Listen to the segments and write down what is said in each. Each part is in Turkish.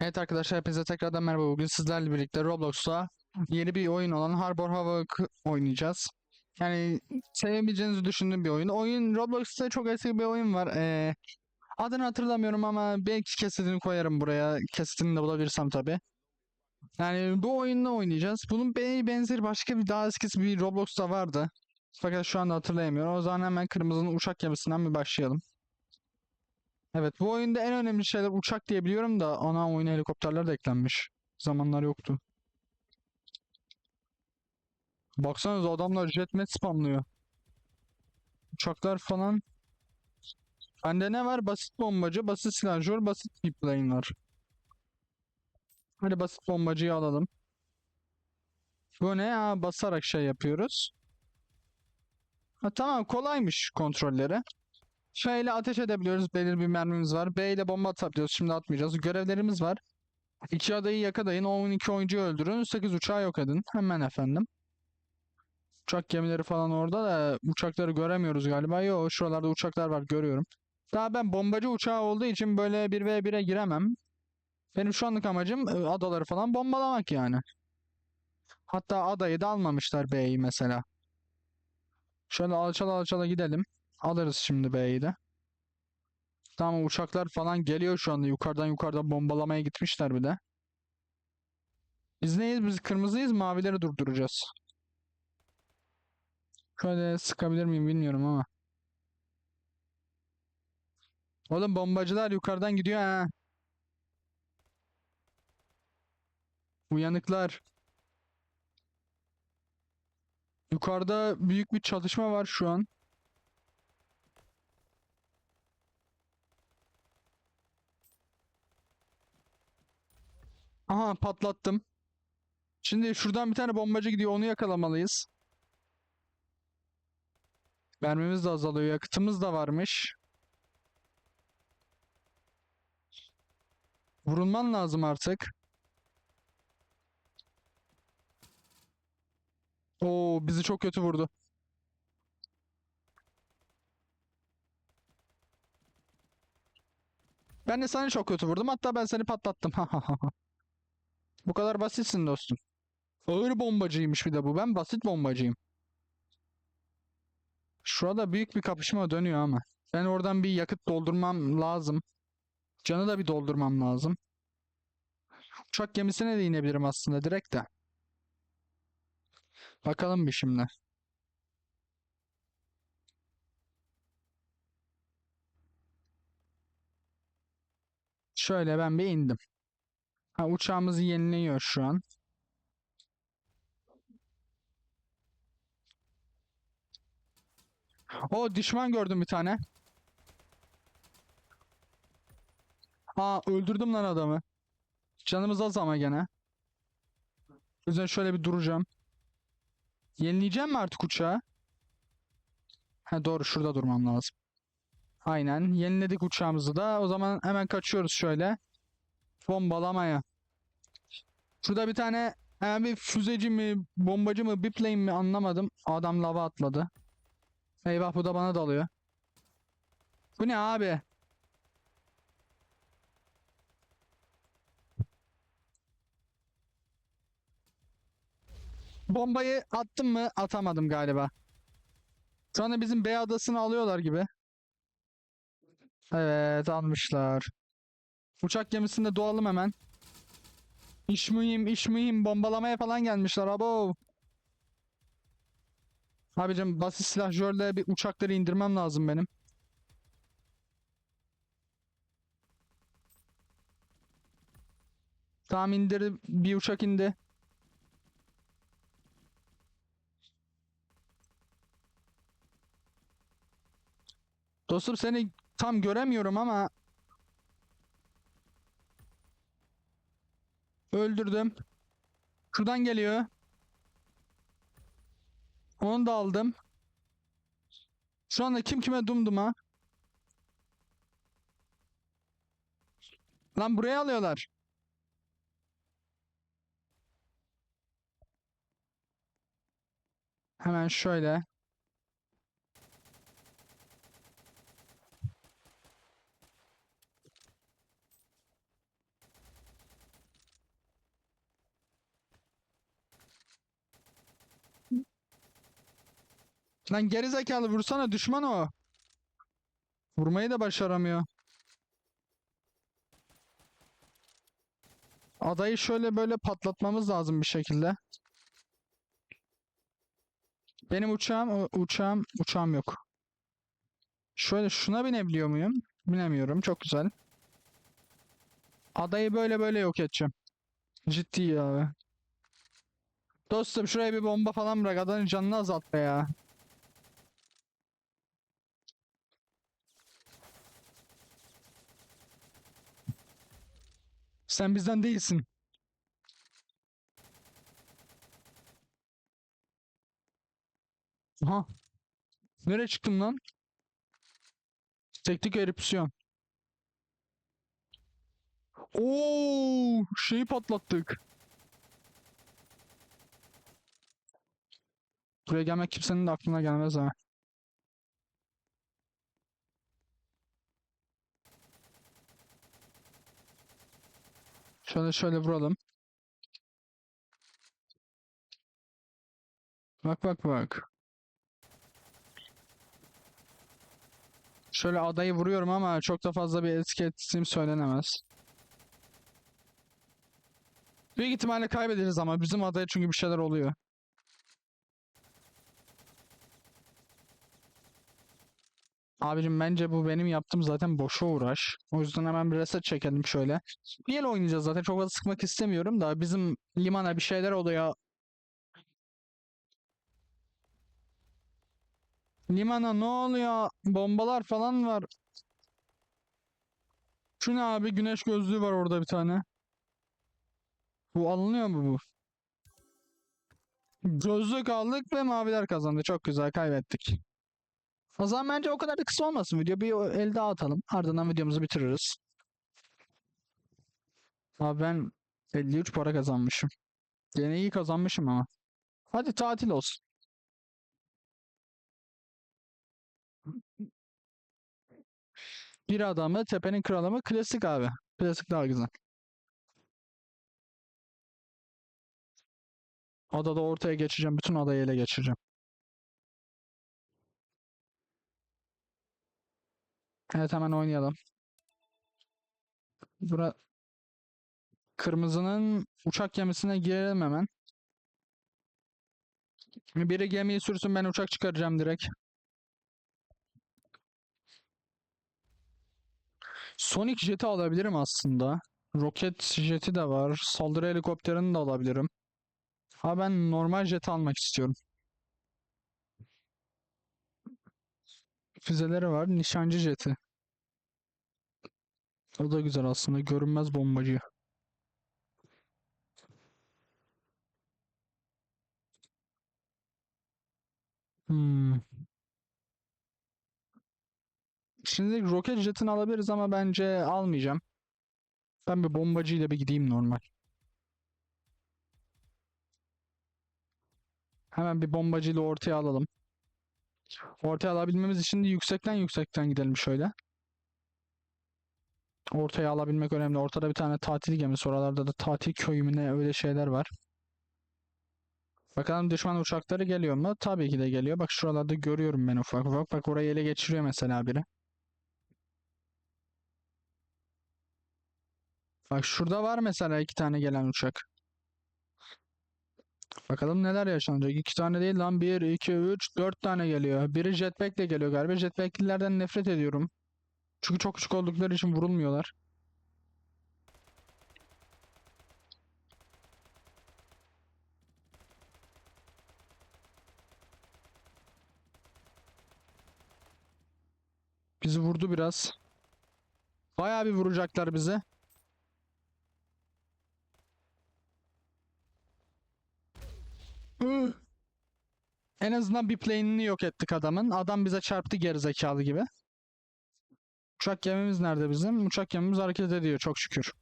Evet arkadaşlar hepinize tekrardan merhaba. Bugün sizlerle birlikte Roblox'ta yeni bir oyun olan Harbor Havoc oynayacağız. Yani sevebileceğinizi düşündüğüm bir oyun. Oyun Roblox'ta çok eski bir oyun var. Ee, adını hatırlamıyorum ama belki kesitini koyarım buraya. Kesitini de bulabilirsem tabii. Yani bu oyunla oynayacağız. Bunun be- benzeri başka bir daha eskisi bir Roblox'ta vardı. Fakat şu anda hatırlayamıyorum. O zaman hemen kırmızının uçak gemisinden bir başlayalım. Evet bu oyunda en önemli şeyler uçak diye biliyorum da ana oyuna helikopterler de eklenmiş. Zamanlar yoktu. Baksanıza adamlar jetmet spamlıyor. Uçaklar falan. Bende ne var? Basit bombacı, basit silahşör, basit biplane var. Hadi basit bombacıyı alalım. Bu ne? Ha, basarak şey yapıyoruz. Ha, tamam kolaymış kontrolleri. F ile ateş edebiliyoruz. Belirli bir mermimiz var. B ile bomba atabiliyoruz. Şimdi atmayacağız. Görevlerimiz var. İki adayı yakadayın. 12 oyuncuyu öldürün. 8 uçağı yok edin. Hemen efendim. Uçak gemileri falan orada da uçakları göremiyoruz galiba. Yok şuralarda uçaklar var görüyorum. Daha ben bombacı uçağı olduğu için böyle 1v1'e giremem. Benim şu anlık amacım e, adaları falan bombalamak yani. Hatta adayı da almamışlar B'yi mesela. Şöyle alçala alçala gidelim. Alırız şimdi B'yi de. Tamam uçaklar falan geliyor şu anda. Yukarıdan yukarıdan bombalamaya gitmişler bir de. Biz neyiz? Biz kırmızıyız. Mavileri durduracağız. Şöyle sıkabilir miyim bilmiyorum ama. Oğlum bombacılar yukarıdan gidiyor ha. Uyanıklar. Yukarıda büyük bir çatışma var şu an. Aha patlattım. Şimdi şuradan bir tane bombacı gidiyor. Onu yakalamalıyız. Mermimiz de azalıyor. Yakıtımız da varmış. Vurulman lazım artık. Oo bizi çok kötü vurdu. Ben de seni çok kötü vurdum. Hatta ben seni patlattım. Bu kadar basitsin dostum. Ağır bombacıymış bir de bu. Ben basit bombacıyım. Şurada büyük bir kapışma dönüyor ama. Ben oradan bir yakıt doldurmam lazım. Canı da bir doldurmam lazım. Uçak gemisine de inebilirim aslında direkt de. Bakalım bir şimdi. Şöyle ben bir indim. Ha, uçağımız yenileniyor şu an. O düşman gördüm bir tane. Aa öldürdüm lan adamı. Canımız az ama gene. O yüzden şöyle bir duracağım. Yenileyeceğim mi artık uçağı? Ha doğru şurada durmam lazım. Aynen. Yeniledik uçağımızı da. O zaman hemen kaçıyoruz şöyle. Bombalamaya. Şurada bir tane yani bir füzeci mi, bombacı mı, biplane mi anlamadım. Adam lava atladı. Eyvah bu da bana dalıyor. Bu ne abi? Bombayı attım mı? Atamadım galiba. Şu anda bizim B adasını alıyorlar gibi. Evet almışlar. Uçak gemisinde doğalım hemen. İş mühim, iş mühim. Bombalamaya falan gelmişler abo. Abicim basit silahjörle bir uçakları indirmem lazım benim. Tamam indirdi. Bir uçak indi. Dostum seni tam göremiyorum ama öldürdüm. Şuradan geliyor. Onu da aldım. Şu anda kim kime dumduma. Lan buraya alıyorlar. Hemen şöyle. Lan gerizekalı vursana düşman o. Vurmayı da başaramıyor. Adayı şöyle böyle patlatmamız lazım bir şekilde. Benim uçağım, uçağım, uçağım yok. Şöyle şuna binebiliyor muyum? Binemiyorum. Çok güzel. Adayı böyle böyle yok edeceğim. Ciddi abi. Dostum şuraya bir bomba falan bırak. Adanın canını azalt be ya. Sen bizden değilsin. Aha. Nereye çıktım lan? Teknik erupsiyon. Oo, şeyi patlattık. Buraya gelmek kimsenin de aklına gelmez ha. Şöyle şöyle vuralım. Bak bak bak. Şöyle adayı vuruyorum ama çok da fazla bir etki ettiğim söylenemez. Büyük ihtimalle kaybederiz ama bizim adaya çünkü bir şeyler oluyor. Abicim bence bu benim yaptığım zaten boşa uğraş. O yüzden hemen bir reset çekelim şöyle. Bir el oynayacağız zaten çok fazla sıkmak istemiyorum da bizim limana bir şeyler oluyor. Limana ne oluyor? Bombalar falan var. Şu ne abi? Güneş gözlüğü var orada bir tane. Bu alınıyor mu bu? Gözlük aldık ve maviler kazandı. Çok güzel kaybettik. O zaman bence o kadar da kısa olmasın video. Bir el daha atalım. Ardından videomuzu bitiririz. Abi ben 53 para kazanmışım. Gene iyi kazanmışım ama. Hadi tatil olsun. Bir adamı tepenin kralı mı? Klasik abi. Klasik daha güzel. Adada ortaya geçeceğim. Bütün adayı ele geçireceğim. Evet hemen oynayalım. Bura kırmızının uçak gemisine girelim hemen. Biri gemiyi sürsün ben uçak çıkaracağım direkt. Sonic jet'i alabilirim aslında. Roket jeti de var. Saldırı helikopterini de alabilirim. Ha ben normal jet almak istiyorum. Füzeleri var. Nişancı jeti. O da güzel aslında. Görünmez bombacı. Hmm. Şimdi roket jetini alabiliriz ama bence almayacağım. Ben bir bombacıyla bir gideyim normal. Hemen bir bombacıyla ortaya alalım. Ortaya alabilmemiz için de yüksekten yüksekten gidelim şöyle. Ortaya alabilmek önemli. Ortada bir tane tatil gemisi. Oralarda da tatil köyü mü ne öyle şeyler var. Bakalım düşman uçakları geliyor mu? Tabii ki de geliyor. Bak şuralarda görüyorum ben ufak ufak. Bak orayı ele geçiriyor mesela biri. Bak şurada var mesela iki tane gelen uçak. Bakalım neler yaşanacak. İki tane değil lan. Bir, iki, üç, dört tane geliyor. Biri jetpack'le geliyor galiba. Jetpack'lilerden nefret ediyorum. Çünkü çok küçük oldukları için vurulmuyorlar. Bizi vurdu biraz. Bayağı bir vuracaklar bizi. En azından bir plane'ini yok ettik adamın. Adam bize çarptı gerizekalı gibi. Uçak gemimiz nerede bizim? Uçak gemimiz hareket ediyor çok şükür.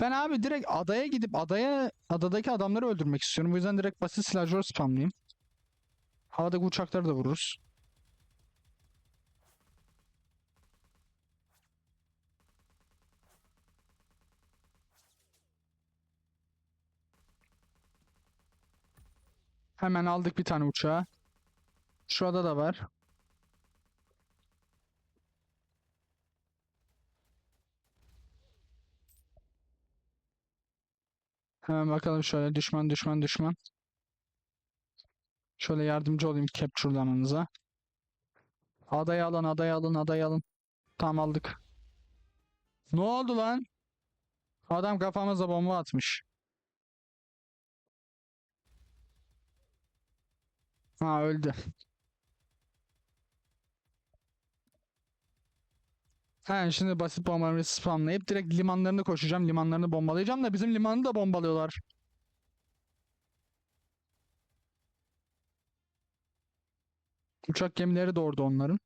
Ben abi direkt adaya gidip adaya adadaki adamları öldürmek istiyorum. Bu yüzden direkt basit silahşör spamlayayım. Havadaki uçakları da vururuz. Hemen aldık bir tane uçağı. Şurada da var. Hemen bakalım şöyle düşman düşman düşman. Şöyle yardımcı olayım capture'lamanıza. Adayı alın, adayı alın, adayı alın. Tamam aldık. Ne oldu lan? Adam kafamıza bomba atmış. Ha öldü. He şimdi basit bombaları spamlayıp direkt limanlarını koşacağım. Limanlarını bombalayacağım da bizim limanı da bombalıyorlar. Uçak gemileri de onların.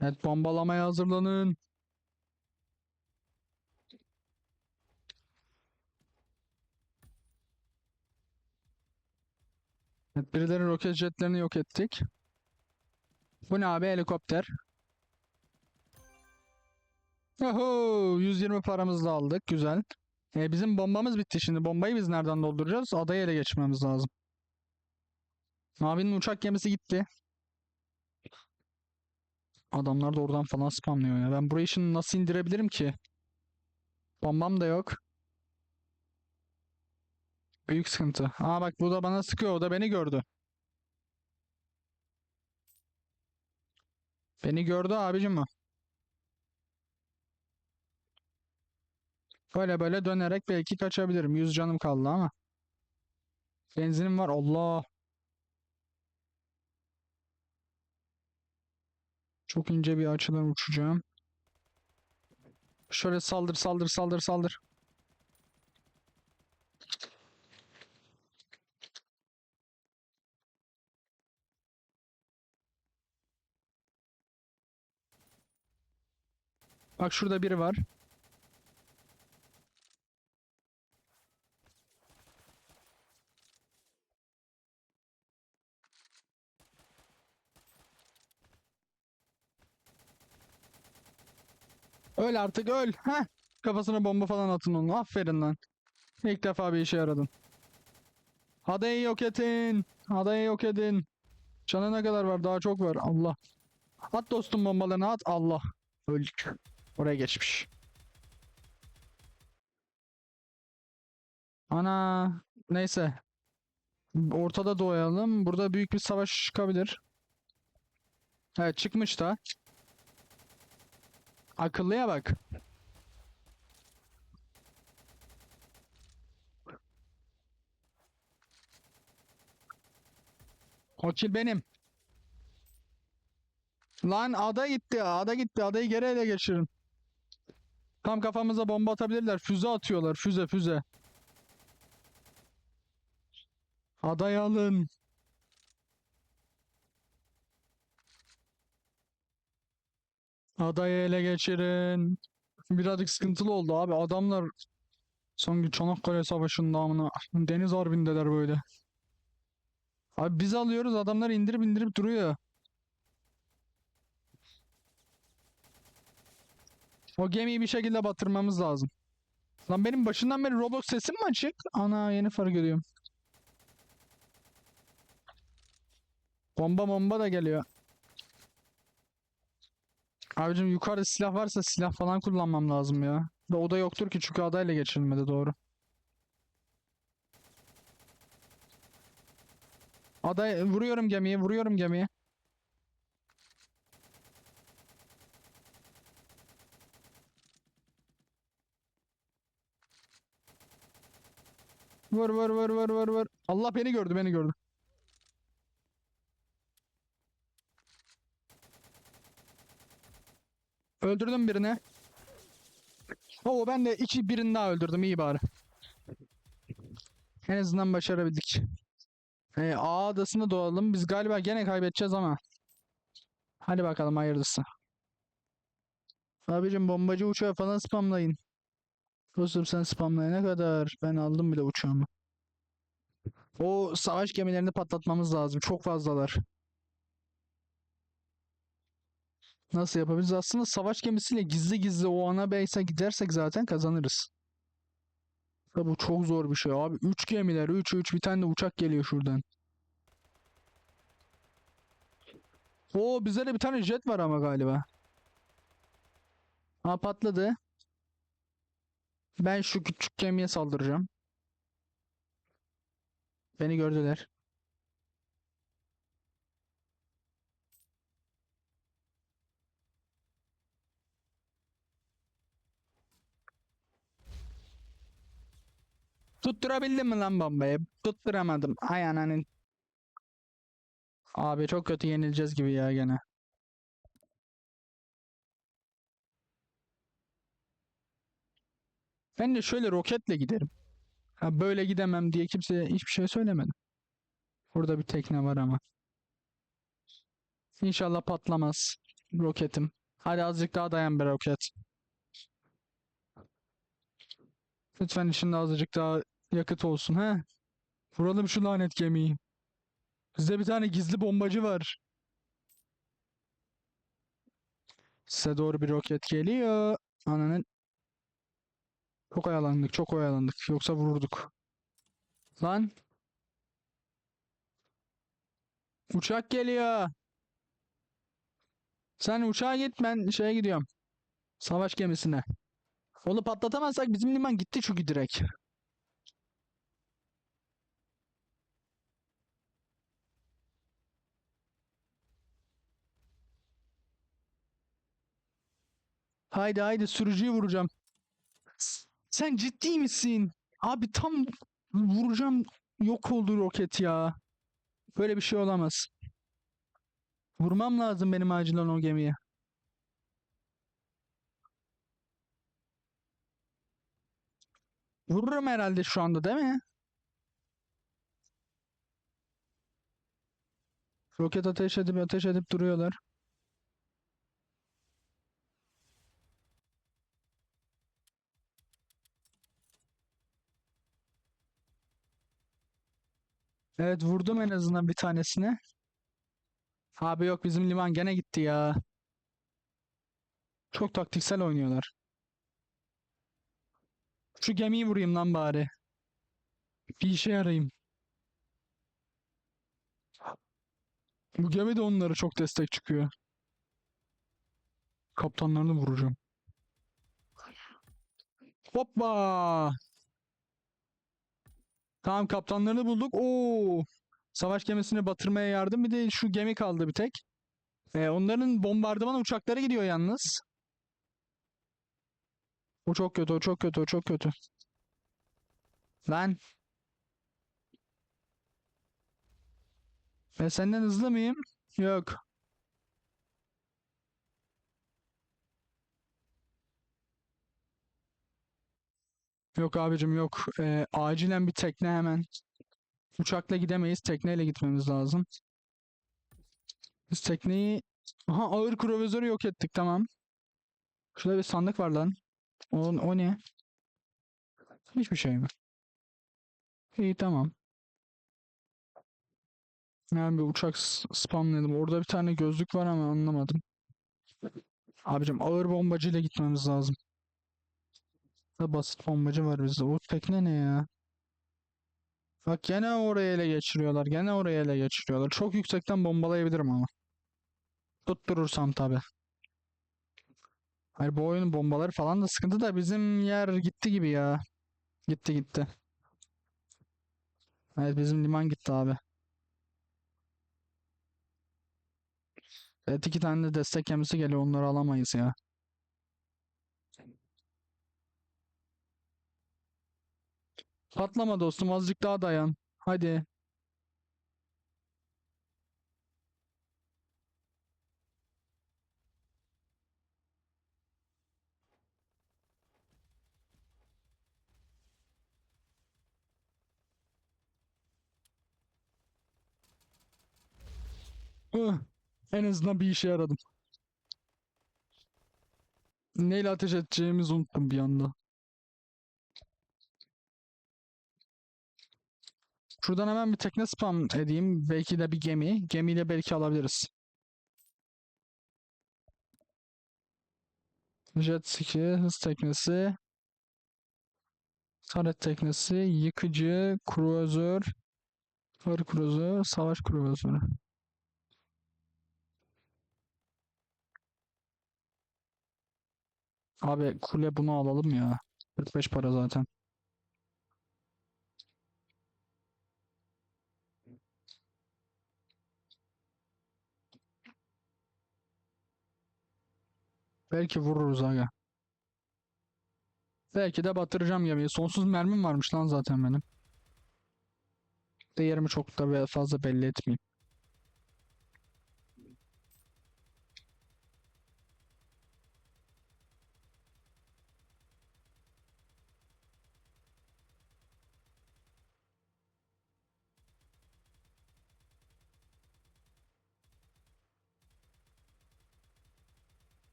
Evet bombalamaya hazırlanın. Birileri roket jetlerini yok ettik. Bu ne abi helikopter. Oho 120 paramızı da aldık güzel. E, bizim bombamız bitti şimdi. Bombayı biz nereden dolduracağız? Adayı ele geçirmemiz lazım. Abinin uçak gemisi gitti. Adamlar da oradan falan spamlıyor ya. Ben burayı şimdi nasıl indirebilirim ki? Bombam da yok. Büyük sıkıntı. Aa bak bu da bana sıkıyor. O da beni gördü. Beni gördü abicim o. Böyle böyle dönerek belki kaçabilirim. 100 canım kaldı ama. Benzinim var. Allah. Çok ince bir açıdan uçacağım. Şöyle saldır saldır saldır saldır. Bak şurada biri var. Öl artık öl. Heh. Kafasına bomba falan atın onu. Aferin lan. İlk defa bir işe yaradın. Adayı yok edin. Adayı yok edin. Canı ne kadar var? Daha çok var. Allah. At dostum bombalarını at. Allah. Öldük. Oraya geçmiş. Ana. Neyse. Ortada doyalım. Burada büyük bir savaş çıkabilir. Evet çıkmış da. Akıllıya bak. O benim. Lan ada gitti. Ada gitti. Adayı geri ele geçirin. Tam kafamıza bomba atabilirler. Füze atıyorlar. Füze füze. Adayı alın. Adayı ele geçirin. Birazcık sıkıntılı oldu abi. Adamlar sanki Çanakkale Savaşı'nda amına deniz harbindeler böyle. Abi biz alıyoruz adamlar indirip indirip duruyor. O gemiyi bir şekilde batırmamız lazım. Lan benim başından beri Roblox sesim mi açık? Ana yeni fark ediyorum. Bomba bomba da geliyor. Abicim yukarıda silah varsa silah falan kullanmam lazım ya. Da o da yoktur ki çünkü adayla geçirilmedi doğru. Aday vuruyorum gemiye, vuruyorum gemiye. Vur vur vur vur vur vur. Allah beni gördü, beni gördü. Öldürdüm birini. Oo ben de iki birini daha öldürdüm iyi bari. En azından başarabildik. E, A adasına doğalım. Biz galiba gene kaybedeceğiz ama. Hadi bakalım hayırlısı. Abicim bombacı uçağı falan spamlayın. Dostum sen spamlayana kadar ben aldım bile uçağımı. O savaş gemilerini patlatmamız lazım. Çok fazlalar. Nasıl yapabiliriz? Aslında savaş gemisiyle gizli gizli o ana base'e gidersek zaten kazanırız. Ya bu çok zor bir şey abi. 3 gemiler 3 3 bir tane de uçak geliyor şuradan. Oo bizde de bir tane jet var ama galiba. Ha patladı. Ben şu küçük gemiye saldıracağım. Beni gördüler. Tutturabildim mi lan bombayı? Tutturamadım. Ay ananın. Abi çok kötü yenileceğiz gibi ya gene. Ben de şöyle roketle giderim. Ha böyle gidemem diye kimseye hiçbir şey söylemedim. Burada bir tekne var ama. İnşallah patlamaz roketim. Hadi azıcık daha dayan be roket. Lütfen içinde azıcık daha yakıt olsun he. Vuralım şu lanet gemiyi. Bizde bir tane gizli bombacı var. Size doğru bir roket geliyor. Ananın. Çok oyalandık, çok oyalandık. Yoksa vururduk. Lan. Uçak geliyor. Sen uçağa git ben şeye gidiyorum. Savaş gemisine. Onu patlatamazsak bizim liman gitti çünkü direkt. Haydi haydi sürücüyü vuracağım. Sen ciddi misin? Abi tam vuracağım yok oldu roket ya. Böyle bir şey olamaz. Vurmam lazım benim acilen o gemiye. Vururum herhalde şu anda değil mi? Roket ateş edip ateş edip duruyorlar. Evet vurdum en azından bir tanesine. Abi yok bizim liman gene gitti ya. Çok taktiksel oynuyorlar. Şu gemiyi vurayım lan bari. Bir işe yarayayım. Bu gemi de onlara çok destek çıkıyor. Kaptanlarını vuracağım. Hoppa! Tamam kaptanlarını bulduk. Oo! Savaş gemisini batırmaya yardım. Bir de şu gemi kaldı bir tek. Ee, onların bombardıman uçakları gidiyor yalnız. O çok kötü, o çok kötü, o çok kötü. Lan. Ben senden hızlı mıyım? Yok. Yok abicim yok. Ee, acilen bir tekne hemen. Uçakla gidemeyiz. Tekneyle gitmemiz lazım. Biz tekneyi... Aha ağır kruvazörü yok ettik tamam. Şurada bir sandık var lan. O, o ne? Hiçbir şey mi? İyi tamam. Yani bir uçak spamladım. Orada bir tane gözlük var ama anlamadım. Abicim ağır bombacıyla gitmemiz lazım. Da basit bombacı var bizde. O tekne ne ya? Bak gene oraya ele geçiriyorlar. Gene oraya ele geçiriyorlar. Çok yüksekten bombalayabilirim ama. Tutturursam tabii. Hayır bu oyunun bombaları falan da sıkıntı da bizim yer gitti gibi ya. Gitti gitti. Evet bizim liman gitti abi. Evet iki tane de destek gemisi geliyor. Onları alamayız ya. Patlama dostum azıcık daha dayan. Hadi. En azından bir işe yaradım. Neyle ateş edeceğimizi unuttum bir anda. Şuradan hemen bir tekne spam edeyim. Belki de bir gemi. Gemiyle belki alabiliriz. Jet ski, hız teknesi. Taret teknesi, yıkıcı, kruzör, hır kruzör, savaş kruzörü. Abi kule bunu alalım ya. 45 para zaten. Belki vururuz aga. Belki de batıracağım gemiyi. Sonsuz mermim varmış lan zaten benim. Değerimi çok da fazla belli etmeyeyim.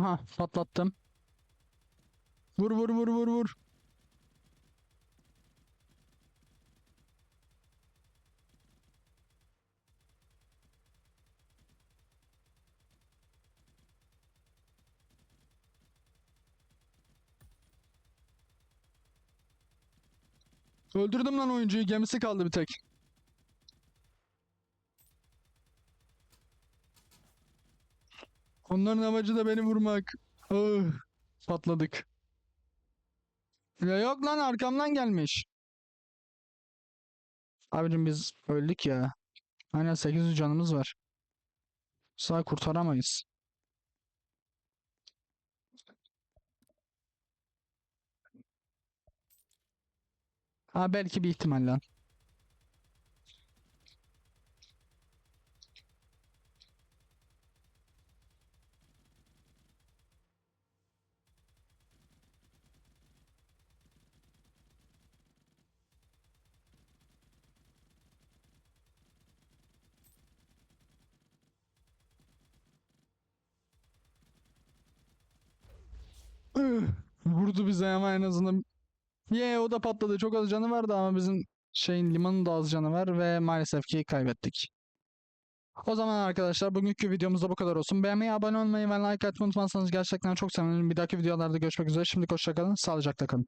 Ha patlattım. Vur vur vur vur vur. Öldürdüm lan oyuncuyu. Gemisi kaldı bir tek. Onların amacı da beni vurmak. Ah, patladık. Ya yok lan arkamdan gelmiş. Abicim biz öldük ya. Aynen 800 canımız var. Sağ kurtaramayız. Ha belki bir ihtimal lan. Vurdu bize ama en azından. Ye o da patladı. Çok az canı vardı ama bizim şeyin limanın da az canı var ve maalesef ki kaybettik. O zaman arkadaşlar bugünkü videomuz da bu kadar olsun. Beğenmeyi, abone olmayı ve like atmayı unutmazsanız gerçekten çok sevinirim. Bir dahaki videolarda görüşmek üzere. Şimdi hoşçakalın. Sağlıcakla kalın.